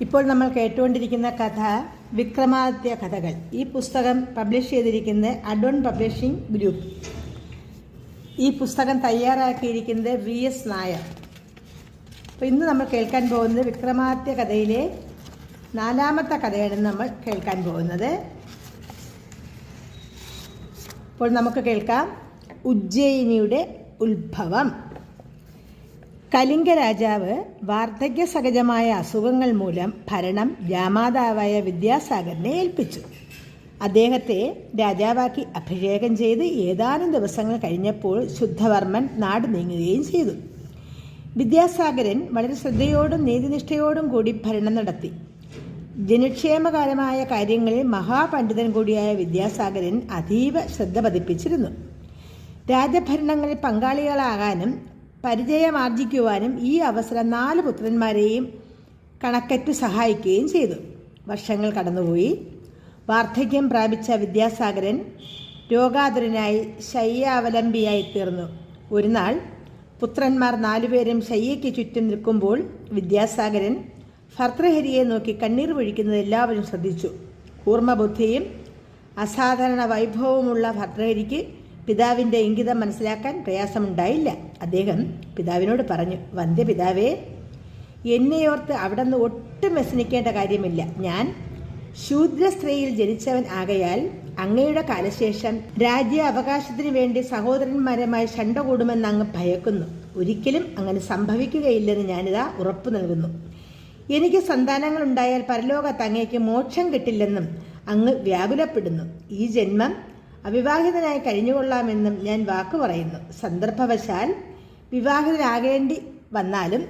ഇപ്പോൾ നമ്മൾ കേട്ടുകൊണ്ടിരിക്കുന്ന കഥ വിക്രമാദിത്യ കഥകൾ. ഈ പുസ്തകം പബ്ലിഷ് ചെയ്തിരിക്കുന്നത് അഡോൺ പബ്ലിഷിംഗ് ഗ്രൂപ്പ് ഈ പുസ്തകം തയ്യാറാക്കിയിരിക്കുന്നത് വി എസ് നായർ. അപ്പോൾ ഇന്ന് നമ്മൾ കേൾക്കാൻ പോകുന്നത് വിക്രമാദിത്യ കഥയിലെ നാലാമത്തെ കഥയാണ് നമ്മൾ കേൾക്കാൻ പോകുന്നത്. അപ്പോൾ നമുക്ക് കേൾക്കാം. ഉജ്ജയിനിയുടെ ഉത്ഭവം. കലിംഗ രാജാവ് വാർദ്ധക്യ സഹജമായ അസുഖങ്ങൾ മൂലം ഭരണം രാമാതാവായ വിദ്യാസാഗറിനെ ഏൽപ്പിച്ചു. അദ്ദേഹത്തെ രാജാവാക്കി അഭിഷേകം ചെയ്ത് ഏതാനും ദിവസങ്ങൾ കഴിഞ്ഞപ്പോൾ ശുദ്ധവർമ്മൻ നാട് നീങ്ങുകയും ചെയ്തു. വിദ്യാസാഗരൻ വളരെ ശ്രദ്ധയോടും നീതിനിഷ്ഠയോടും കൂടി ഭരണം നടത്തി. ജനക്ഷേമകരമായ കാര്യങ്ങളിൽ മഹാപണ്ഡിതൻ കൂടിയായ വിദ്യാസാഗരൻ അതീവ ശ്രദ്ധ പതിപ്പിച്ചിരുന്നു. രാജഭരണങ്ങളിൽ പങ്കാളികളാകാനും പരിചയമാർജിക്കുവാനും ഈ അവസരം നാല് പുത്രന്മാരെയും കണക്കറ്റു സഹായിക്കുകയും ചെയ്തു. വർഷങ്ങൾ കടന്നുപോയി. വാർദ്ധക്യം പ്രാപിച്ച വിദ്യാസാഗരൻ രോഗാതുരനായി ശയ്യാവലംബിയായി തീർന്നു. ഒരു നാൾ പുത്രന്മാർ നാലുപേരും ശയ്യയ്ക്ക് ചുറ്റും നിൽക്കുമ്പോൾ വിദ്യാസാഗരൻ ഭർത്തൃഹരിയെ നോക്കി കണ്ണീർ പൊഴിക്കുന്നത് എല്ലാവരും ശ്രദ്ധിച്ചു. കൂർമ്മബുദ്ധിയും അസാധാരണ വൈഭവമുള്ള ഭർത്തൃഹരിക്ക് പിതാവിന്റെ ഇംഗിതം മനസ്സിലാക്കാൻ പ്രയാസമുണ്ടായില്ല. അദ്ദേഹം പിതാവിനോട് പറഞ്ഞു വന്ധ്യ പിതാവേ എന്നെയോർത്ത് അവിടെ നിന്ന് ഒട്ടും വ്യസനിക്കേണ്ട കാര്യമില്ല. ഞാൻ ശൂദ്ര സ്ത്രീയിൽ ജനിച്ചവൻ ആകയാൽ അങ്ങയുടെ കാലശേഷം രാജ്യ അവകാശത്തിനു വേണ്ടി സഹോദരന്മാരുമായി ശണ്ട കൂടുമെന്ന് അങ്ങ് ഭയക്കുന്നു. ഒരിക്കലും അങ്ങനെ സംഭവിക്കുകയില്ലെന്ന് ഞാനിതാ ഉറപ്പു നൽകുന്നു. എനിക്ക് സന്താനങ്ങൾ ഉണ്ടായാൽ പരലോകത്ത് അങ്ങേക്ക് മോക്ഷം കിട്ടില്ലെന്നും അങ്ങ് വ്യാകുലപ്പെടുന്നു. ഈ ജന്മം അവിവാഹിതനായി കഴിഞ്ഞുകൊള്ളാമെന്നും ഞാൻ വാക്കു പറയുന്നു. സന്ദർഭവശാൽ വിവാഹിതരാകേണ്ടി വന്നാലും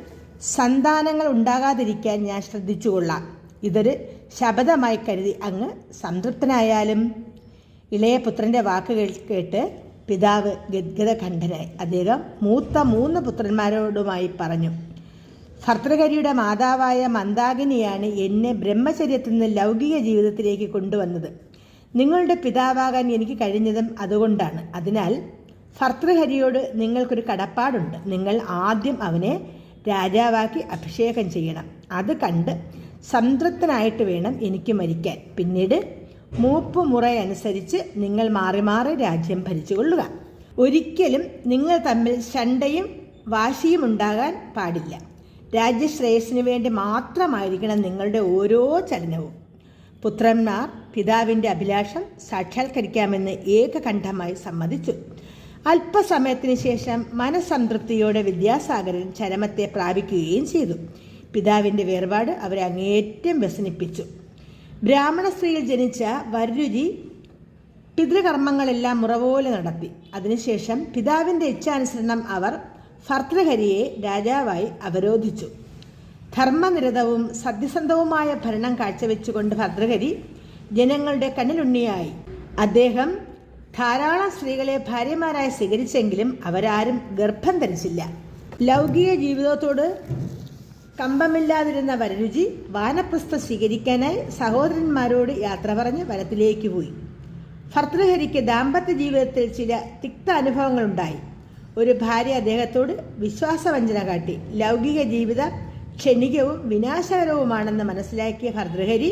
സന്താനങ്ങൾ ഉണ്ടാകാതിരിക്കാൻ ഞാൻ ശ്രദ്ധിച്ചുകൊള്ളാം. ഇതൊരു ശബദമായി കരുതി അങ്ങ് സംതൃപ്തനായാലും. ഇളയ പുത്രന്റെ വാക്കുകൾ കേട്ട് പിതാവ് ഗദ്ഗതകണ്ഠനായി അദ്ദേഹം മൂത്ത മൂന്ന് പുത്രന്മാരോടുമായി പറഞ്ഞു ഭർത്തൃകരിയുടെ മാതാവായ മന്ദാകിനിയാണ് എന്നെ ബ്രഹ്മചര്യത്തിൽ നിന്ന് ലൗകിക ജീവിതത്തിലേക്ക് കൊണ്ടുവന്നത്. നിങ്ങളുടെ പിതാവാകാൻ എനിക്ക് കഴിഞ്ഞതും അതുകൊണ്ടാണ്. അതിനാൽ ഭർത്തൃഹരിയോട് നിങ്ങൾക്കൊരു കടപ്പാടുണ്ട്. നിങ്ങൾ ആദ്യം അവനെ രാജാവാക്കി അഭിഷേകം ചെയ്യണം. അത് കണ്ട് സംതൃപ്തനായിട്ട് വേണം എനിക്ക് മരിക്കാൻ. പിന്നീട് മൂപ്പ് മുറയനുസരിച്ച് നിങ്ങൾ മാറി മാറി രാജ്യം ഭരിച്ചുകൊള്ളുക. ഒരിക്കലും നിങ്ങൾ തമ്മിൽ ശണ്ടയും വാശിയും ഉണ്ടാകാൻ പാടില്ല. രാജ്യശ്രേയസ്സിന് വേണ്ടി മാത്രമായിരിക്കണം നിങ്ങളുടെ ഓരോ ചലനവും. പുത്രന്മാർ പിതാവിന്റെ അഭിലാഷം സാക്ഷാത്കരിക്കാമെന്ന് ഏകകണ്ഠമായി സമ്മതിച്ചു. അല്പസമയത്തിന് ശേഷം മനസംതൃപ്തിയോടെ വിദ്യാസാഗരൻ ചരമത്തെ പ്രാപിക്കുകയും ചെയ്തു. പിതാവിന്റെ വേർപാട് അവരെ അങ്ങേറ്റം വ്യസനിപ്പിച്ചു. ബ്രാഹ്മണ സ്ത്രീയിൽ ജനിച്ച വരരുചി പിതൃകർമ്മങ്ങളെല്ലാം മുറപോലെ നടത്തി. അതിനുശേഷം പിതാവിന്റെ ഇച്ഛാനുസരണം അവർ ഭർത്തൃഹരിയെ രാജാവായി അവരോധിച്ചു. ധർമ്മനിരതവും സത്യസന്ധവുമായ ഭരണം കാഴ്ചവെച്ചുകൊണ്ട് ഭദ്രഗരി ജനങ്ങളുടെ കണ്ണിലുണ്ണിയായി. അദ്ദേഹം ധാരാളം സ്ത്രീകളെ ഭാര്യമാരായി സ്വീകരിച്ചെങ്കിലും അവരാരും ഗർഭം ധരിച്ചില്ല. ലൗകിക ജീവിതത്തോട് കമ്പമില്ലാതിരുന്ന വരരുചി വാനപ്രസ്ഥ സ്വീകരിക്കാനായി സഹോദരന്മാരോട് യാത്ര പറഞ്ഞ് വനത്തിലേക്ക് പോയി. ഭർത്തൃഹരിക്ക് ദാമ്പത്യ ജീവിതത്തിൽ ചില തിക്ത അനുഭവങ്ങളുണ്ടായി. ഒരു ഭാര്യ അദ്ദേഹത്തോട് വിശ്വാസവഞ്ചന കാട്ടി. ലൗകിക ജീവിതം ക്ഷണികവും വിനാശകരവുമാണെന്ന് മനസ്സിലാക്കിയ ഭർതൃഹരി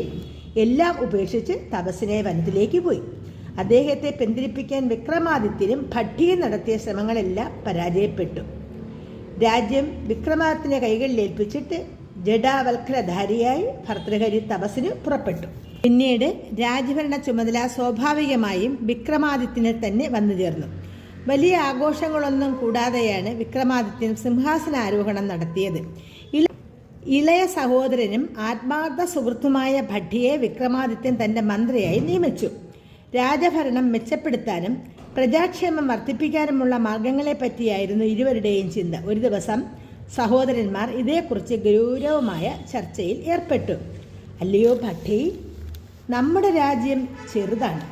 എല്ലാം ഉപേക്ഷിച്ച് തപസ്സിനെ വനത്തിലേക്ക് പോയി. അദ്ദേഹത്തെ പിന്തിരിപ്പിക്കാൻ വിക്രമാദിത്യനും ഭട്ടിയും നടത്തിയ ശ്രമങ്ങളെല്ലാം പരാജയപ്പെട്ടു. രാജ്യം വിക്രമാദിത്യനെ കൈകളിൽ ഏൽപ്പിച്ചിട്ട് ജഡാവൽക്കരധാരിയായി ഭർതൃഹരി തപസ്സിന് പുറപ്പെട്ടു. പിന്നീട് രാജ്യഭരണ ചുമതല സ്വാഭാവികമായും വിക്രമാദിത്യന് തന്നെ വന്നു ചേർന്നു. വലിയ ആഘോഷങ്ങളൊന്നും കൂടാതെയാണ് വിക്രമാദിത്യൻ സിംഹാസനാരോഹണം നടത്തിയത്. ഇളയ സഹോദരനും ആത്മാർത്ഥ സുഹൃത്തുമായ ഭട്ടിയെ വിക്രമാദിത്യൻ തന്റെ മന്ത്രിയായി നിയമിച്ചു. രാജഭരണം മെച്ചപ്പെടുത്താനും പ്രജാക്ഷേമം വർദ്ധിപ്പിക്കാനുമുള്ള മാർഗങ്ങളെപ്പറ്റിയായിരുന്നു ഇരുവരുടെയും ചിന്ത. ഒരു ദിവസം സഹോദരന്മാർ ഇതേക്കുറിച്ച് ഗൗരവമായ ചർച്ചയിൽ ഏർപ്പെട്ടു. അല്ലയോ ഭട്ടി നമ്മുടെ രാജ്യം ചെറുതാണ്.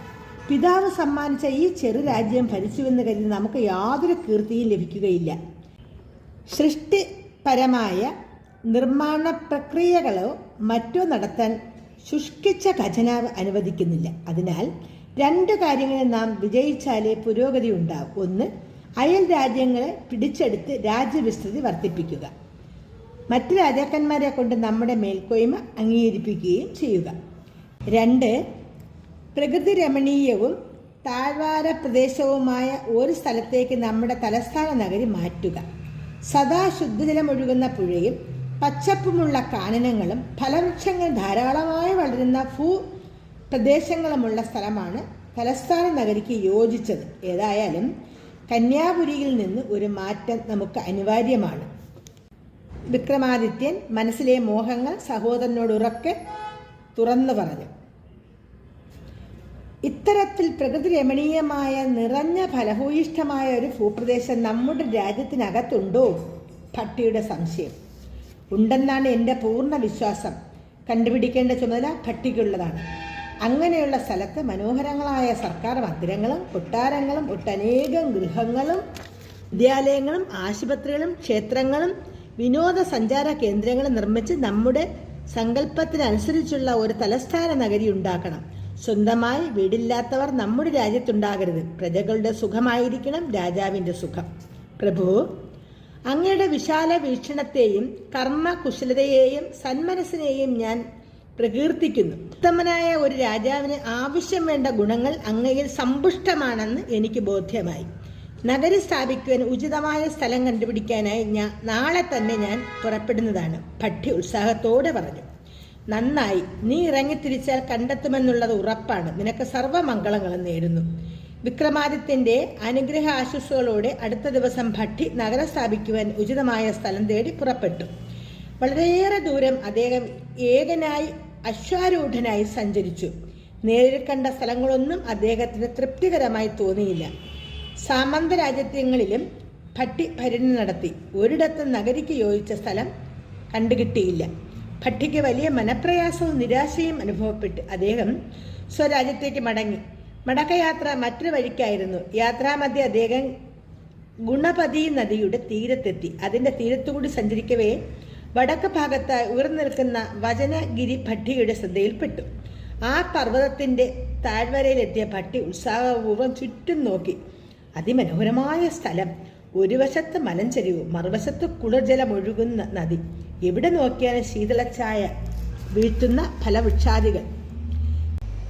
പിതാവ് സമ്മാനിച്ച ഈ ചെറു രാജ്യം ഭരിച്ചുവെന്ന് കരുതി നമുക്ക് യാതൊരു കീർത്തിയും ലഭിക്കുകയില്ല. സൃഷ്ടിപരമായ നിർമ്മാണ പ്രക്രിയകളോ മറ്റോ നടത്താൻ ശുഷ്കിച്ച ഖജനാവ് അനുവദിക്കുന്നില്ല. അതിനാൽ രണ്ട് കാര്യങ്ങളിൽ നാം വിജയിച്ചാലേ പുരോഗതി ഉണ്ടാവും. ഒന്ന് അയൽ രാജ്യങ്ങളെ പിടിച്ചെടുത്ത് രാജ്യവിസ്തൃതി വർദ്ധിപ്പിക്കുക. മറ്റ് രാജാക്കന്മാരെ കൊണ്ട് നമ്മുടെ മേൽക്കോയ്മ അംഗീകരിപ്പിക്കുകയും ചെയ്യുക. രണ്ട് പ്രകൃതി രമണീയവും താഴ്വാര പ്രദേശവുമായ ഒരു സ്ഥലത്തേക്ക് നമ്മുടെ തലസ്ഥാന നഗരി മാറ്റുക. സദാ ശുദ്ധജലമൊഴുകുന്ന പുഴയും പച്ചപ്പുമുള്ള കാനനങ്ങളും ഫലവൃക്ഷങ്ങൾ ധാരാളമായി വളരുന്ന ഭൂ പ്രദേശങ്ങളുമുള്ള സ്ഥലമാണ് തലസ്ഥാന നഗരിക്ക് യോജിച്ചത്. ഏതായാലും കന്യാപുരിയിൽ നിന്ന് ഒരു മാറ്റം നമുക്ക് അനിവാര്യമാണ്. വിക്രമാദിത്യൻ മനസ്സിലെ മോഹങ്ങൾ സഹോദരനോട് ഉറക്കെ തുറന്നു പറഞ്ഞു. ഇത്തരത്തിൽ പ്രകൃതി രമണീയമായ നിറഞ്ഞ ഫലഭൂയിഷ്ഠമായ ഒരു ഭൂപ്രദേശം നമ്മുടെ രാജ്യത്തിനകത്തുണ്ടോ? ഭട്ടിയുടെ സംശയം. ഉണ്ടെന്നാണ് എന്റെ പൂർണ വിശ്വാസം. കണ്ടുപിടിക്കേണ്ട ചുമതല ഭട്ടിക്കുള്ളതാണ്. അങ്ങനെയുള്ള സ്ഥലത്ത് മനോഹരങ്ങളായ സർക്കാർ മന്ദിരങ്ങളും കൊട്ടാരങ്ങളും ഒട്ടനേകം ഗൃഹങ്ങളും വിദ്യാലയങ്ങളും ആശുപത്രികളും ക്ഷേത്രങ്ങളും വിനോദസഞ്ചാര കേന്ദ്രങ്ങളും നിർമ്മിച്ച് നമ്മുടെ സങ്കല്പത്തിനനുസരിച്ചുള്ള ഒരു തലസ്ഥാന നഗരി ഉണ്ടാക്കണം. സ്വന്തമായി വീടില്ലാത്തവർ നമ്മുടെ രാജ്യത്തുണ്ടാകരുത്. പ്രജകളുടെ സുഖമായിരിക്കണം രാജാവിന്റെ സുഖം. പ്രഭു അങ്ങയുടെ വിശാല വീക്ഷണത്തെയും കർമ്മ കർമ്മകുശലതയെയും സന്മനസ്സിനെയും ഞാൻ പ്രകീർത്തിക്കുന്നു. ഉത്തമനായ ഒരു രാജാവിന് ആവശ്യം വേണ്ട ഗുണങ്ങൾ അങ്ങയിൽ സമ്പുഷ്ടമാണെന്ന് എനിക്ക് ബോധ്യമായി. നഗരി സ്ഥാപിക്കുവാൻ ഉചിതമായ സ്ഥലം കണ്ടുപിടിക്കാനായി ഞാൻ നാളെ തന്നെ ഞാൻ പുറപ്പെടുന്നതാണ് ഭട്ടി ഉത്സാഹത്തോടെ പറഞ്ഞു. നന്നായി നീ ഇറങ്ങിത്തിരിച്ചാൽ കണ്ടെത്തുമെന്നുള്ളത് ഉറപ്പാണ്. നിനക്ക് സർവമംഗളങ്ങളും നേരുന്നു. വിക്രമാദിത്യന്റെ അനുഗ്രഹ ആശുസ്സുകളോടെ അടുത്ത ദിവസം ഭട്ടി നഗരം സ്ഥാപിക്കുവാൻ ഉചിതമായ സ്ഥലം തേടി പുറപ്പെട്ടു. വളരെയേറെ ദൂരം അദ്ദേഹം ഏകനായി അശ്വാരൂഢനായി സഞ്ചരിച്ചു. നേരിൽ കണ്ട സ്ഥലങ്ങളൊന്നും അദ്ദേഹത്തിന് തൃപ്തികരമായി തോന്നിയില്ല. സാമന്ത രാജ്യത്യങ്ങളിലും ഭട്ടി ഭരണി നടത്തി. ഒരിടത്തും നഗരിക്ക് യോജിച്ച സ്ഥലം കണ്ടുകിട്ടിയില്ല. ഭട്ടിക്ക് വലിയ മനപ്രയാസവും നിരാശയും അനുഭവപ്പെട്ട് അദ്ദേഹം സ്വരാജ്യത്തേക്ക് മടങ്ങി. മടക്കയാത്ര മറ്റൊരു വഴിക്കായിരുന്നു. യാത്രാമധ്യ അദ്ദേഹം ഗുണപതി നദിയുടെ തീരത്തെത്തി. അതിന്റെ തീരത്തുകൂടി സഞ്ചരിക്കവേ വടക്ക് ഭാഗത്തായി ഉയർന്നു നിൽക്കുന്ന വചനഗിരി ഭട്ടിയുടെ ശ്രദ്ധയിൽപ്പെട്ടു. ആ പർവതത്തിന്റെ താഴ്വരയിലെത്തിയ ഭട്ടി ഉത്സാഹപൂർവം ചുറ്റും നോക്കി. അതിമനോഹരമായ സ്ഥലം. ഒരു വശത്ത് മലഞ്ചെരിവ് മറുവശത്ത് കുളിർജലം ഒഴുകുന്ന നദി. എവിടെ നോക്കിയാലും ശീതളച്ചായ വീഴ്ത്തുന്ന ഫലവൃക്ഷാദികൾ.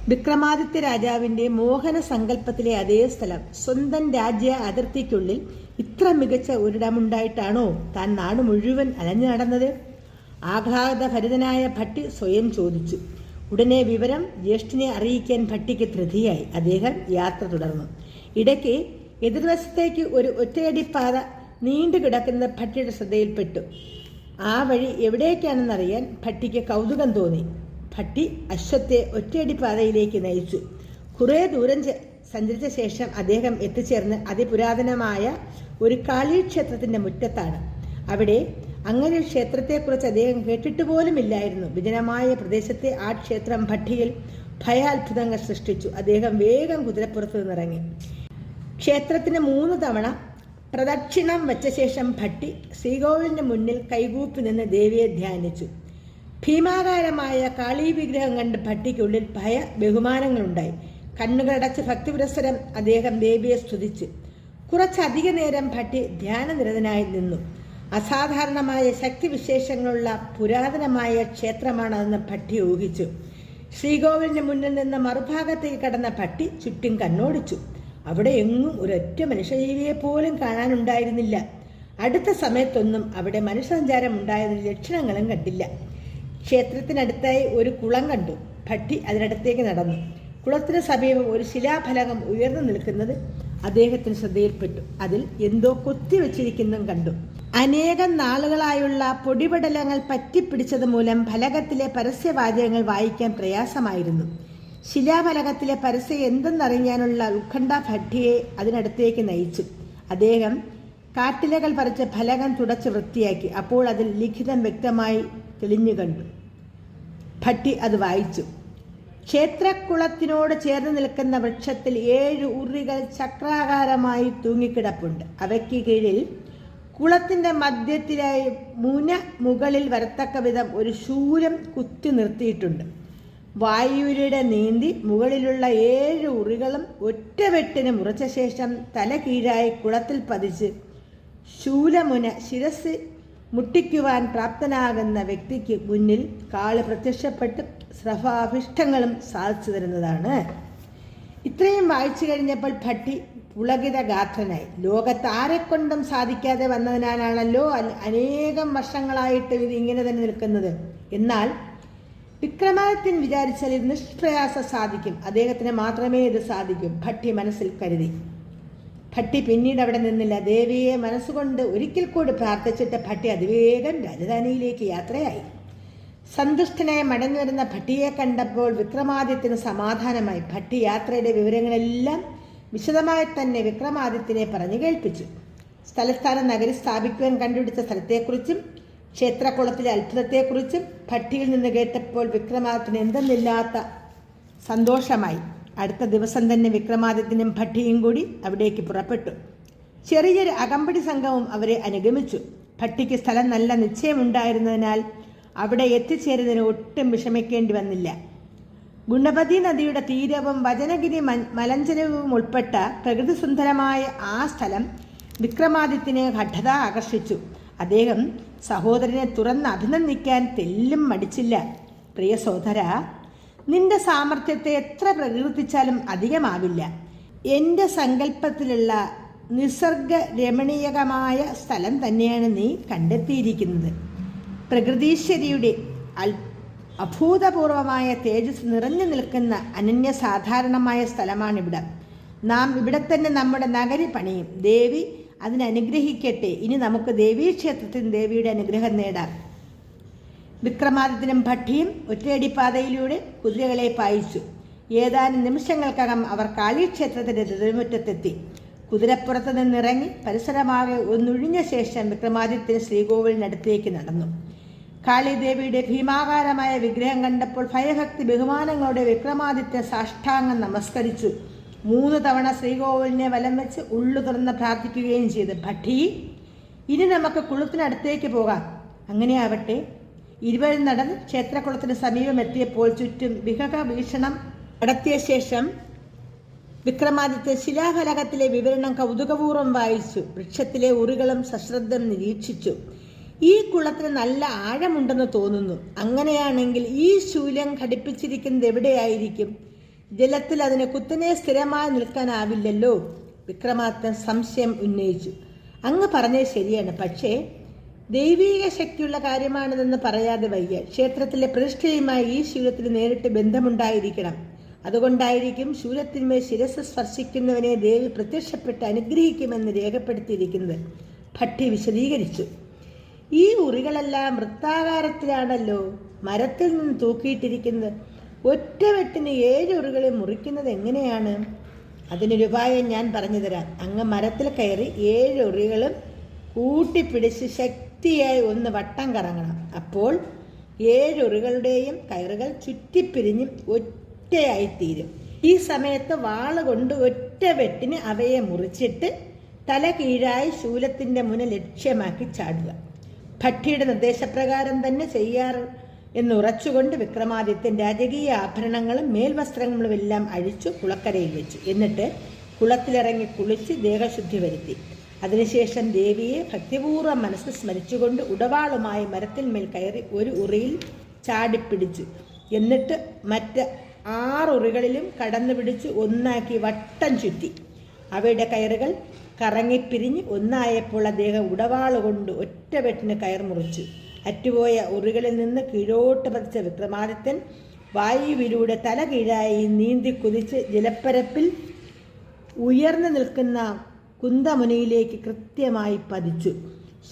വിക്രമാദിത്യ രാജാവിന്റെ മോഹന സങ്കല്പത്തിലെ അതേ സ്ഥലം സ്വന്തം രാജ്യ അതിർത്തിക്കുള്ളിൽ ഇത്ര മികച്ച ഒരിടമുണ്ടായിട്ടാണോ താൻ നാട് മുഴുവൻ അലഞ്ഞു നടന്നത്? ആഹ്ലാദഭരിതനായ ഭട്ടി സ്വയം ചോദിച്ചു. ഉടനെ വിവരം ജ്യേഷ്ഠനെ അറിയിക്കാൻ ഭട്ടിക്ക് ധൃതിയായി. അദ്ദേഹം യാത്ര തുടർന്നു. ഇടയ്ക്ക് എതിർവശത്തേക്ക് ഒരു ഒറ്റയടി ഒറ്റയടിപ്പാത നീണ്ടു കിടക്കുന്ന ഭട്ടിയുടെ ശ്രദ്ധയിൽപ്പെട്ടു. ആ വഴി എവിടേക്കാണെന്നറിയാൻ ഭട്ടിക്ക് കൗതുകം തോന്നി. ഭട്ടി അശ്വത്തെ ഒറ്റയടിപ്പാതയിലേക്ക് നയിച്ചു. കുറേ ദൂരം സഞ്ചരിച്ച ശേഷം അദ്ദേഹം എത്തിച്ചേർന്ന് അതിപുരാതനമായ ഒരു കാളി ക്ഷേത്രത്തിന്റെ മുറ്റത്താണ്. അവിടെ അങ്ങനെ ക്ഷേത്രത്തെക്കുറിച്ച് അദ്ദേഹം കേട്ടിട്ട് പോലുമില്ലായിരുന്നു. വിജനമായ പ്രദേശത്തെ ആ ക്ഷേത്രം ഭട്ടിയിൽ ഭയാത്ഭുതങ്ങൾ സൃഷ്ടിച്ചു. അദ്ദേഹം വേഗം കുതിരപ്പുറത്ത് നിന്നിറങ്ങി. ക്ഷേത്രത്തിന് മൂന്ന് തവണ പ്രദക്ഷിണം വെച്ച ശേഷം ഭട്ടി ശ്രീകോവിലിന് മുന്നിൽ കൈകൂപ്പി നിന്ന് ദേവിയെ ധ്യാനിച്ചു. ഭീമാകാരമായ കാളി വിഗ്രഹം കണ്ട് ഭട്ടിക്കുള്ളിൽ ഭയ ബഹുമാനങ്ങളുണ്ടായി. കണ്ണുകളടച്ച് ഭക്തിപുരസ്സരം അദ്ദേഹം ദേവിയെ സ്തുതിച്ച്. കുറച്ചധിക നേരം ഭട്ടി ധ്യാനനിരതനായി നിന്നു. അസാധാരണമായ ശക്തിവിശേഷങ്ങളുള്ള പുരാതനമായ ക്ഷേത്രമാണതെന്ന് ഭട്ടി ഊഹിച്ചു. ശ്രീകോവിലിന് മുന്നിൽ നിന്ന് മറുഭാഗത്തേക്ക് കടന്ന ഭട്ടി ചുറ്റും കണ്ണോടിച്ചു. അവിടെ എങ്ങും ഒരൊറ്റ മനുഷ്യജീവിയെ പോലും കാണാനുണ്ടായിരുന്നില്ല. അടുത്ത സമയത്തൊന്നും അവിടെ മനുഷ്യസഞ്ചാരം ഉണ്ടായതിന് ലക്ഷണങ്ങളും കണ്ടില്ല. ക്ഷേത്രത്തിനടുത്തായി ഒരു കുളം കണ്ടു. ഭട്ടി അതിനടുത്തേക്ക് നടന്നു. കുളത്തിന് സമീപം ഒരു ശിലാഫലകം ഉയർന്നു നിൽക്കുന്നത് അദ്ദേഹത്തിന് ശ്രദ്ധയിൽപ്പെട്ടു. അതിൽ എന്തോ കൊത്തി വെച്ചിരിക്കുന്നതും കണ്ടു. അനേകം നാളുകളായുള്ള പൊടിപടലങ്ങൾ പറ്റിപ്പിടിച്ചത് മൂലം ഫലകത്തിലെ പരസ്യവാചകങ്ങൾ വായിക്കാൻ പ്രയാസമായിരുന്നു. ശിലാഫലകത്തിലെ പരസ്യം എന്തെന്നറിയാനുള്ള ഉത്കണ്ഠ ഭട്ടിയെ അതിനടുത്തേക്ക് നയിച്ചു. അദ്ദേഹം കാട്ടിലകൾ പറിച്ച ഫലകം തുടച്ച് വൃത്തിയാക്കി. അപ്പോൾ അതിൽ ലിഖിതം വ്യക്തമായി തെളിഞ്ഞു കണ്ടു. ഭട്ടി അത് വായിച്ചു. ക്ഷേത്രക്കുളത്തിനോട് ചേർന്ന് നിൽക്കുന്ന വൃക്ഷത്തിൽ ഏഴ് ഉറികൾ ചക്രാകാരമായി തൂങ്ങിക്കിടപ്പുണ്ട്. അവയ്ക്ക് കീഴിൽ കുളത്തിന്റെ മധ്യത്തിലായി മുന മുകളിൽ വരത്തക്ക വിധം ഒരു ശൂലം കുത്തി നിർത്തിയിട്ടുണ്ട്. വായുരുടെ നീന്തി മുകളിലുള്ള ഏഴ് ഉറികളും ഒറ്റവെട്ടിന് മുറിച്ച ശേഷം തല കീഴായി കുളത്തിൽ പതിച്ച് ശൂലമുന ശിരസ് മുട്ടിക്കുവാൻ പ്രാപ്തനാകുന്ന വ്യക്തിക്ക് മുന്നിൽ കാൾ പ്രത്യക്ഷപ്പെട്ട് സ്രഭാഭിഷ്ടങ്ങളും സാധിച്ചു തരുന്നതാണ്. ഇത്രയും വായിച്ചു കഴിഞ്ഞപ്പോൾ ഭട്ടി പുളകിത ഗാത്രനായി ആരെക്കൊണ്ടും സാധിക്കാതെ വന്നതിനാലാണല്ലോ അനേകം വർഷങ്ങളായിട്ട് ഇത് ഇങ്ങനെ തന്നെ നിൽക്കുന്നത്. എന്നാൽ വിക്രമാദിത്യൻ വിചാരിച്ചാൽ ഇത് നിഷ്പ്രയാസം സാധിക്കും. അദ്ദേഹത്തിന് മാത്രമേ ഇത് സാധിക്കും. ഭട്ടി മനസ്സിൽ കരുതി. ഭട്ടി പിന്നീട് അവിടെ നിന്നില്ല. ദേവിയെ മനസ്സുകൊണ്ട് ഒരിക്കൽ കൂടി പ്രാർത്ഥിച്ചിട്ട് ഭട്ടി അതിവേഗം രാജധാനിയിലേക്ക് യാത്രയായി. സന്തുഷ്ടനായി മടങ്ങി വരുന്ന ഭട്ടിയെ കണ്ടപ്പോൾ വിക്രമാദിത്യന് സമാധാനമായി. ഭട്ടി യാത്രയുടെ വിവരങ്ങളെല്ലാം വിശദമായി തന്നെ വിക്രമാദിത്യനെ പറഞ്ഞു കേൾപ്പിച്ചു. സ്ഥലസ്ഥാനം നഗരി സ്ഥാപിക്കുവാൻ കണ്ടുപിടിച്ച സ്ഥലത്തെക്കുറിച്ചും ക്ഷേത്രക്കുളത്തിലെ അത്ഭുതത്തെക്കുറിച്ചും ഭട്ടിയിൽ നിന്ന് കേട്ടപ്പോൾ വിക്രമാദിത്യന് എന്തെന്നില്ലാത്ത സന്തോഷമായി. അടുത്ത ദിവസം തന്നെ വിക്രമാദിത്യനും ഭട്ടിയും കൂടി അവിടേക്ക് പുറപ്പെട്ടു. ചെറിയൊരു അകമ്പടി സംഘവും അവരെ അനുഗമിച്ചു. ഭട്ടിക്ക് സ്ഥലം നല്ല നിശ്ചയമുണ്ടായിരുന്നതിനാൽ അവിടെ എത്തിച്ചേരുന്നതിന് ഒട്ടും വിഷമിക്കേണ്ടി വന്നില്ല. ഗുണപതി നദിയുടെ തീരവും വചനഗിരി മ- മലഞ്ചരവും ഉൾപ്പെട്ട പ്രകൃതിസുന്ദരമായ ആ സ്ഥലം വിക്രമാദിത്യനെ ഘട്ടത ആകർഷിച്ചു. അദ്ദേഹം സഹോദരനെ തുറന്ന് അഭിനന്ദിക്കാൻ തെല്ലും മടിച്ചില്ല. പ്രിയ സോദര നിന്റെ സാമർഥ്യത്തെ എത്ര പ്രകീർത്തിച്ചാലും അധികമാവില്ല. എന്റെ സങ്കല്പത്തിലുള്ള നിസർഗ രമണീയകമായ സ്ഥലം തന്നെയാണ് നീ കണ്ടെത്തിയിരിക്കുന്നത്. പ്രകൃതീശ്വരിയുടെ അൽ അഭൂതപൂർവമായ തേജസ് നിറഞ്ഞു നിൽക്കുന്ന അനന്യസാധാരണമായ സ്ഥലമാണിവിടെ. നാം ഇവിടെ തന്നെ നമ്മുടെ നഗരി പണിയും. ദേവി അതിനനുഗ്രഹിക്കട്ടെ. ഇനി നമുക്ക് ദേവീക്ഷേത്രത്തിൽ ദേവിയുടെ അനുഗ്രഹം നേടാം. വിക്രമാദിത്യനും ഭട്ടിയും ഒറ്റയടിപ്പാതയിലൂടെ കുതിരകളെ പായിച്ചു. ഏതാനും നിമിഷങ്ങൾക്കകം അവർ കാളിക്ഷേത്രത്തിന്റെ തിരുമുറ്റത്തെത്തി. കുതിരപ്പുറത്ത് നിന്നിറങ്ങി പരിസരമാകെ ഒന്നൊഴിഞ്ഞ ശേഷം വിക്രമാദിത്യൻ ശ്രീകോവിലിനടുത്തേക്ക് നടന്നു. കാളിദേവിയുടെ ഭീമാകാരമായ വിഗ്രഹം കണ്ടപ്പോൾ ഭയഭക്തി ബഹുമാനങ്ങളോടെ വിക്രമാദിത്യൻ സാഷ്ടാംഗം നമസ്കരിച്ചു. മൂന്ന് തവണ ശ്രീകോവിലിനെ വലം വെച്ച് ഉള്ളു തുറന്ന് പ്രാർത്ഥിക്കുകയും ചെയ്തു. ഭട്ടി ഇനി നമുക്ക് കുളത്തിനടുത്തേക്ക് പോകാം. അങ്ങനെയാവട്ടെ ഇരുവരും നടൻ ക്ഷേത്രകുളത്തിന് സമീപം എത്തിയപ്പോൾ ചുറ്റും വിഹക വീക്ഷണം നടത്തിയ ശേഷം വിക്രമാദിത്യ ശിലാഫലകത്തിലെ വിവരണം കൗതുകപൂർവം വായിച്ചു. വൃക്ഷത്തിലെ ഉറികളും സശ്രദ്ധം നിരീക്ഷിച്ചു. ഈ കുളത്തിന് നല്ല ആഴമുണ്ടെന്ന് തോന്നുന്നു. അങ്ങനെയാണെങ്കിൽ ഈ ശൂലം ഘടിപ്പിച്ചിരിക്കുന്നത് എവിടെയായിരിക്കും? ജലത്തിൽ അതിന് കുത്തനെ സ്ഥിരമായി നിൽക്കാനാവില്ലല്ലോ. വിക്രമാദിത്യൻ സംശയം ഉന്നയിച്ചു. അങ്ങ് പറഞ്ഞത് ശരിയാണ്. പക്ഷേ ദൈവീക ശക്തിയുള്ള കാര്യമാണെന്ന് പറയാതെ വയ്യ. ക്ഷേത്രത്തിലെ പ്രതിഷ്ഠയുമായി ഈ ശൂലത്തിന് നേരിട്ട് ബന്ധമുണ്ടായിരിക്കണം. അതുകൊണ്ടായിരിക്കും ശൂലത്തിന്മേൽ ശിരസ് സ്പർശിക്കുന്നവനെ ദേവി പ്രത്യക്ഷപ്പെട്ട് അനുഗ്രഹിക്കുമെന്ന് രേഖപ്പെടുത്തിയിരിക്കുന്നത്. ഭട്ടി വിശദീകരിച്ചു. ഈ ഉറികളെല്ലാം വൃത്താകാരത്തിലാണല്ലോ. മരത്തിൽ നിന്ന് തൂക്കിയിട്ടിരിക്കുന്നത്. ഒറ്റ വെട്ടിന് ഏഴ് ഉറികളെ മുറിക്കുന്നത് എങ്ങനെയാണ്? അതിനൊരു ഉപായം ഞാൻ പറഞ്ഞുതരാം അങ്ങ് മരത്തിൽ കയറി ഏഴ് ഉറികളും കൂട്ടിപ്പിടിച്ച് ശക്തിയായി ഒന്ന് വട്ടം കറങ്ങണം. അപ്പോൾ ഏഴ് ഉറികളുടെയും കയറുകൾ ചുറ്റിപ്പിരിഞ്ഞ് ഒറ്റയായിത്തീരും ഈ സമയത്ത് വാൾ കൊണ്ട് ഒറ്റ വെട്ടിന് അവയെ മുറിച്ചിട്ട് തല കീഴായി ശൂലത്തിന്റെ മുന ലക്ഷ്യമാക്കി ചാടുക. ഭട്ടിയുടെ നിർദ്ദേശപ്രകാരം തന്നെ ചെയ്യാറ് എന്ന് ഉറച്ചുകൊണ്ട് വിക്രമാദിത്യൻ രാജകീയ ആഭരണങ്ങളും മേൽവസ്ത്രങ്ങളും എല്ലാം അഴിച്ചു കുളക്കരയിൽ വെച്ചു. എന്നിട്ട് കുളത്തിലിറങ്ങി കുളിച്ച് ദേഹശുദ്ധി വരുത്തി. അതിനുശേഷം ദേവിയെ ഭക്തിപൂർവം മനസ്സ് സ്മരിച്ചുകൊണ്ട് ഉടവാളുമായി മരത്തിന്മേൽ കയറി ഒരു ഉറിയിൽ ചാടിപ്പിടിച്ചു എന്നിട്ട് മറ്റ് ആറുറികളിലും കടന്നു പിടിച്ച് ഒന്നാക്കി വട്ടം ചുറ്റി. അവയുടെ കയറുകൾ കറങ്ങിപ്പിരിഞ്ഞ് ഒന്നായപ്പോൾ അദ്ദേഹം ഉടവാളുകൊണ്ട് ഒറ്റ വെട്ടിന് കയർ മുറിച്ചു. അറ്റുപോയ ഉറികളിൽ നിന്ന് കീഴോട്ട് പതിച്ച വിക്രമാദിത്യൻ വായുവിലൂടെ തല കീഴായി നീന്തി കുതിച്ച് ജലപ്പരപ്പിൽ ഉയർന്നു നിൽക്കുന്ന കുന്തമുനയിലേക്ക് കൃത്യമായി പതിച്ചു.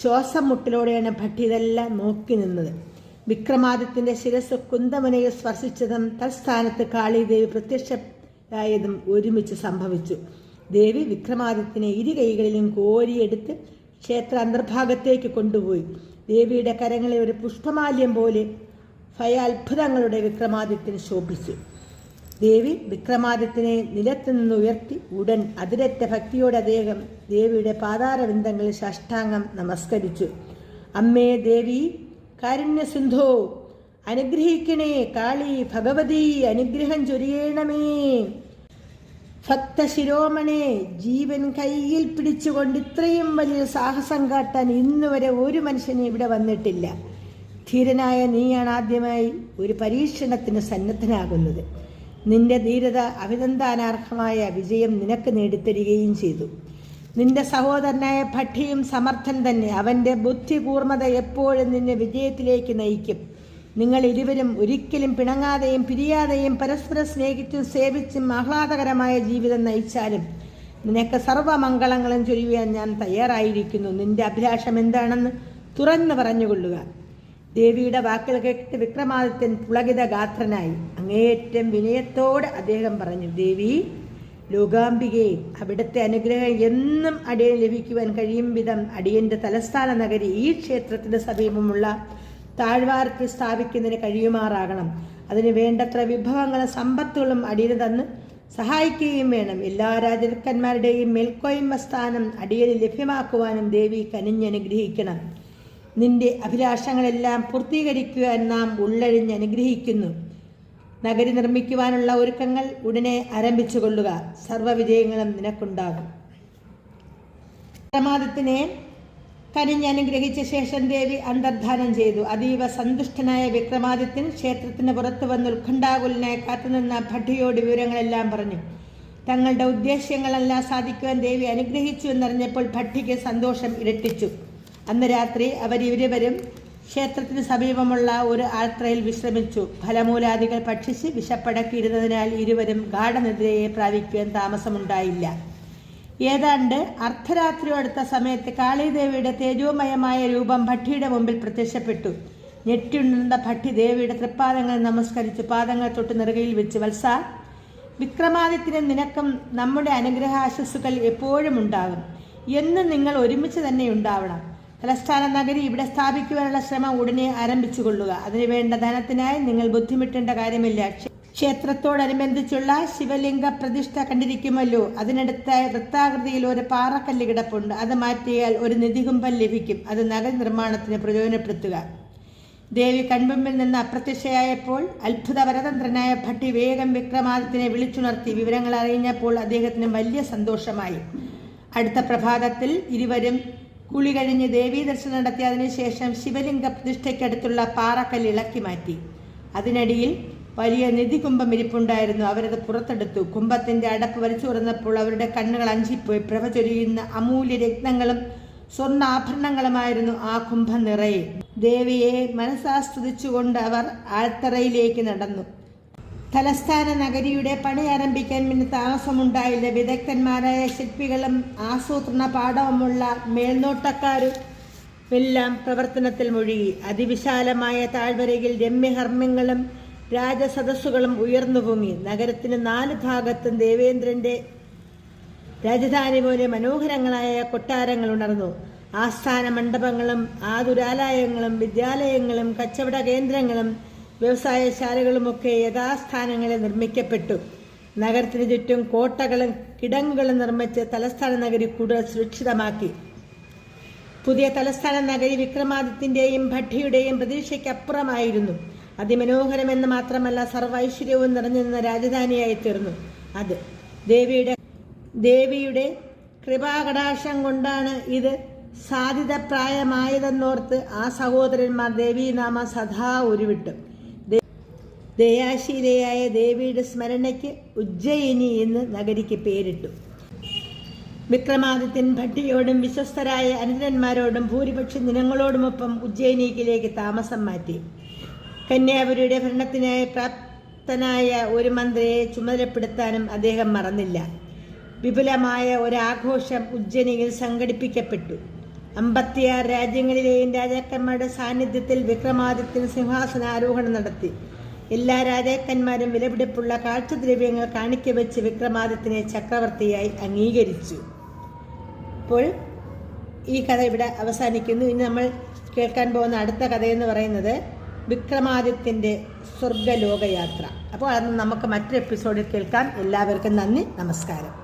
ശ്വാസം മുട്ടലോടെയാണ് ഭട്ടിതെല്ലാം നോക്കി നിന്നത്. വിക്രമാദിത്യന്റെ ശിരസ് കുന്തമുനയെ സ്പർശിച്ചതും തൽസ്ഥാനത്ത് കാളിദേവി പ്രത്യക്ഷയായതും ഒരുമിച്ച് സംഭവിച്ചു. ദേവി വിക്രമാദിത്യനെ ഇരു കൈകളിലും കോരിയെടുത്ത് ക്ഷേത്ര അന്തർഭാഗത്തേക്ക് കൊണ്ടുപോയി. ദേവിയുടെ കരങ്ങളെ ഒരു പുഷ്പമാല്യം പോലെ ഭയാത്ഭുതങ്ങളുടെ വിക്രമാദിത്യന് ശോഭിച്ചു. ദേവി വിക്രമാദിത്യനെ നിലത്തു നിന്ന് ഉയർത്തി ഉടൻ അതിരറ്റ ഭക്തിയോടെ അദ്ദേഹം ദേവിയുടെ പാതാരവിന്ദങ്ങളിൽ സാഷ്ടാംഗം നമസ്കരിച്ചു. അമ്മേ ദേവി കാരുണ്യസിന്ധോ അനുഗ്രഹിക്കണേ കാളി ഭഗവതി അനുഗ്രഹം ചൊരിയണമേ. ഭക്ത ശിരോമണെ ജീവൻ കയ്യിൽ പിടിച്ചുകൊണ്ട് ഇത്രയും വലിയ സാഹസം കാട്ടാൻ ഇന്നുവരെ ഒരു മനുഷ്യനും ഇവിടെ വന്നിട്ടില്ല. ധീരനായ നീയാണ് ആദ്യമായി ഒരു പരീക്ഷണത്തിന് സന്നദ്ധനാകുന്നത്. നിന്റെ ധീരത അഭിനന്ദനാർഹമായ വിജയം നിനക്ക് നേടിത്തരികയും ചെയ്തു. നിന്റെ സഹോദരനായ ഭട്ടിയും സമർത്ഥൻ തന്നെ അവന്റെ ബുദ്ധി കൂർമ്മത എപ്പോഴും നിന്നെ വിജയത്തിലേക്ക് നയിക്കും. നിങ്ങൾ ഇരുവരും ഒരിക്കലും പിണങ്ങാതെയും പിരിയാതെയും പരസ്പരം സ്നേഹിച്ചും സേവിച്ചും ആഹ്ലാദകരമായ ജീവിതം നയിച്ചാലും നിനക്ക് സർവമംഗളങ്ങളും ചൊരിയാൻ ഞാൻ തയ്യാറായിരിക്കുന്നു. നിന്റെ അഭിലാഷം എന്താണെന്ന് തുറന്നു പറഞ്ഞുകൊള്ളുക. ദേവിയുടെ വാക്കുകൾ കേട്ട് വിക്രമാദിത്യൻ പുളകിത ഗാത്രനായി. അങ്ങേയറ്റം വിനയത്തോട് അദ്ദേഹം പറഞ്ഞു ദേവി ലോകാംബികയെ അവിടുത്തെ അനുഗ്രഹം എന്നും അടിയൻ ലഭിക്കുവാൻ കഴിയും വിധം അടിയന്റെ തലസ്ഥാന നഗരി ഈ ക്ഷേത്രത്തിന് സമീപമുള്ള താഴ്വാരത്തിൽ സ്ഥാപിക്കുന്നതിന് കഴിയുമാറാകണം. അതിന് വേണ്ടത്ര വിഭവങ്ങളും സമ്പത്തുകളും അടിയന് തന്ന് സഹായിക്കുകയും വേണം. എല്ലാ രാജാക്കന്മാരുടെയും മേൽക്കോയ്മ സ്ഥാനം അടിയന് ലഭ്യമാക്കുവാനും ദേവി കനിഞ്ഞനുഗ്രഹിക്കണം. നിന്റെ അഭിലാഷങ്ങളെല്ലാം പൂർത്തീകരിക്കുവാൻ നാം ഉള്ളഴിഞ്ഞ് അനുഗ്രഹിക്കുന്നു. നഗരി നിർമ്മിക്കുവാനുള്ള ഒരുക്കങ്ങൾ ഉടനെ ആരംഭിച്ചു കൊള്ളുക സർവവിജയങ്ങളും നിനക്കുണ്ടാകും. പ്രമാദത്തിനെ കനിഞ്ഞനുഗ്രഹിച്ച ശേഷം ദേവി അന്തർധാനം ചെയ്തു. അതീവ സന്തുഷ്ടനായ വിക്രമാദിത്യൻ ക്ഷേത്രത്തിന് പുറത്തു വന്ന് ഉത്കണ്ഠാകുലനായി കാത്തുനിന്ന ഭട്ടിയോട് വിവരങ്ങളെല്ലാം പറഞ്ഞു. തങ്ങളുടെ ഉദ്ദേശ്യങ്ങളെല്ലാം സാധിക്കുവാൻ ദേവി അനുഗ്രഹിച്ചു എന്നറിഞ്ഞപ്പോൾ ഭട്ടിക്ക് സന്തോഷം ഇരട്ടിച്ചു. അന്ന് രാത്രി അവരിരുവരും ക്ഷേത്രത്തിന് സമീപമുള്ള ഒരു ആൽത്രയിൽ വിശ്രമിച്ചു. ഫലമൂലാദികൾ ഭക്ഷിച്ച് വിശപ്പടക്കിയിരുന്നതിനാൽ ഇരുവരും ഗാഠനിദ്രയെ പ്രാപിക്കുവാൻ താമസമുണ്ടായില്ല. ഏതാണ്ട് അർദ്ധരാത്രിയോടുത്ത സമയത്ത് കാളിദേവിയുടെ തേജോമയമായ രൂപം ഭട്ടിയുടെ മുമ്പിൽ പ്രത്യക്ഷപ്പെട്ടു. ഞെട്ടിയുണർന്ന ഭട്ടി ദേവിയുടെ തൃപ്പാദങ്ങൾ നമസ്കരിച്ച്. പാദങ്ങൾ തൊട്ട് നെറുകയിൽ വെച്ച് വത്സ വിക്രമാദിത്യന് നിനക്കും നമ്മുടെ അനുഗ്രഹാശസ്സുകൾ എപ്പോഴും ഉണ്ടാകും. എന്ന് നിങ്ങൾ ഒരുമിച്ച് തന്നെ ഉണ്ടാവണം. തലസ്ഥാന നഗരി ഇവിടെ സ്ഥാപിക്കുവാനുള്ള ശ്രമം ഉടനെ ആരംഭിച്ചു കൊള്ളുക അതിനുവേണ്ട ധനത്തിനായി നിങ്ങൾ ബുദ്ധിമുട്ടേണ്ട കാര്യമില്ല. ക്ഷേത്രത്തോടനുബന്ധിച്ചുള്ള ശിവലിംഗ പ്രതിഷ്ഠ കണ്ടിരിക്കുമല്ലോ. അതിനടുത്ത വൃത്താകൃതിയിൽ ഒരു പാറക്കല്ല് കിടപ്പുണ്ട്. അത് മാറ്റിയാൽ ഒരു നിധികുംഭം ലഭിക്കും. അത് നഗര നിർമ്മാണത്തിന് പ്രയോജനപ്പെടുത്തുക. ദേവി കൺമുമ്പിൽ നിന്ന് അപ്രത്യക്ഷയായപ്പോൾ അത്ഭുത വരതന്ത്രനായ ഭട്ടി വേഗം വിക്രമാദിത്യനെ വിളിച്ചുണർത്തി വിവരങ്ങൾ അറിഞ്ഞപ്പോൾ അദ്ദേഹത്തിന് വലിയ സന്തോഷമായി. അടുത്ത പ്രഭാതത്തിൽ ഇരുവരും കുളി കഴിഞ്ഞ് ദേവീ ദർശനം ശേഷം ശിവലിംഗ പ്രതിഷ്ഠയ്ക്കടുത്തുള്ള പാറക്കല്ല് ഇളക്കി മാറ്റി. അതിനടിയിൽ വലിയ നിധി കുംഭം ഇരിപ്പുണ്ടായിരുന്നു. അവരത് പുറത്തെടുത്തു. കുംഭത്തിന്റെ അടപ്പ് വലിച്ചു തുറന്നപ്പോൾ അവരുടെ കണ്ണുകൾ അഞ്ചിപ്പോയി. പ്രഭ ചൊരിയുന്ന അമൂല്യ രത്നങ്ങളും സ്വർണാഭരണങ്ങളുമായിരുന്നു ആ കുംഭം നിറയെ ദേവിയെ മനസ്സാസ്വദിച്ചുകൊണ്ട് അവർ ആൾത്തറയിലേക്ക് നടന്നു. തലസ്ഥാന നഗരിയുടെ പണി ആരംഭിക്കാൻ പിന്നെ താമസമുണ്ടായില്ല. വിദഗ്ധന്മാരായ ശില്പികളും ആസൂത്രണ പാഠവുമുള്ള മേൽനോട്ടക്കാരും എല്ലാം പ്രവർത്തനത്തിൽ മുഴുകി. അതിവിശാലമായ താഴ്വരയിൽ രമ്യഹർമ്മ്യങ്ങളും രാജസദസ്സുകളും ഉയർന്നു പൊങ്ങി നഗരത്തിന് നാല് ഭാഗത്തും ദേവേന്ദ്രന്റെ രാജധാനി പോലെ മനോഹരങ്ങളായ കൊട്ടാരങ്ങൾ ഉണർന്നു. ആസ്ഥാന മണ്ഡപങ്ങളും ആതുരാലയങ്ങളും വിദ്യാലയങ്ങളും കച്ചവട കേന്ദ്രങ്ങളും വ്യവസായശാലകളുമൊക്കെ യഥാസ്ഥാനങ്ങളിൽ നിർമ്മിക്കപ്പെട്ടു. നഗരത്തിന് ചുറ്റും കോട്ടകളും കിടങ്ങുകളും നിർമ്മിച്ച് തലസ്ഥാന നഗരി കൂടുതൽ സുരക്ഷിതമാക്കി. പുതിയ തലസ്ഥാന നഗരി വിക്രമാദിത്യന്റെയും ഭട്ടിയുടെയും പ്രതീക്ഷയ്ക്കപ്പുറമായിരുന്നു. അതിമനോഹരമെന്ന് മാത്രമല്ല സർവൈശ്വര്യവും നിറഞ്ഞു നിന്ന രാജധാനിയായി തീർന്നു. അത് ദേവിയുടെ ദേവിയുടെ കൃപാകടാക്ഷം കൊണ്ടാണ് ഇത് സാധ്യതപ്രായമായതെന്നോർത്ത് ആ സഹോദരന്മാർ ദേവീനാമ സദാ ഉരുവിട്ടു. ദയാശീലയായ ദേവിയുടെ സ്മരണയ്ക്ക് ഉജ്ജയിനി എന്ന് നഗരിക്ക് പേരിട്ടു. വിക്രമാദിത്യൻ ഭട്ടിയോടും വിശ്വസ്തരായ അനുജന്മാരോടും ഭൂരിപക്ഷ ദിനങ്ങളോടുമൊപ്പം ഉജ്ജയിനിക്കിലേക്ക് താമസം മാറ്റി. കന്യാപുരിയുടെ ഭരണത്തിനായി പ്രാപ്തനായ ഒരു മന്ത്രിയെ ചുമതലപ്പെടുത്താനും അദ്ദേഹം മറന്നില്ല. വിപുലമായ ഒരാഘോഷം ഉജ്ജയിനിയിൽ സംഘടിപ്പിക്കപ്പെട്ടു. അമ്പത്തിയാറ് രാജ്യങ്ങളിലെയും രാജാക്കന്മാരുടെ സാന്നിധ്യത്തിൽ വിക്രമാദിത്യൻ സിംഹാസനാരോഹണം നടത്തി. എല്ലാ രാജാക്കന്മാരും വിലപിടിപ്പുള്ള കാഴ്ചദ്രവ്യങ്ങൾ കാണിക്ക വെച്ച് വിക്രമാദിത്യനെ ചക്രവർത്തിയായി അംഗീകരിച്ചു. അപ്പോൾ ഈ കഥ ഇവിടെ അവസാനിക്കുന്നു. ഇനി നമ്മൾ കേൾക്കാൻ പോകുന്ന അടുത്ത കഥയെന്ന് പറയുന്നത് വിക്രമാദിത്യന്റെ സ്വർഗലോകയാത്ര. അപ്പോൾ അത് നമുക്ക് മറ്റൊരു എപ്പിസോഡിൽ കേൾക്കാം. എല്ലാവർക്കും നന്ദി. നമസ്കാരം.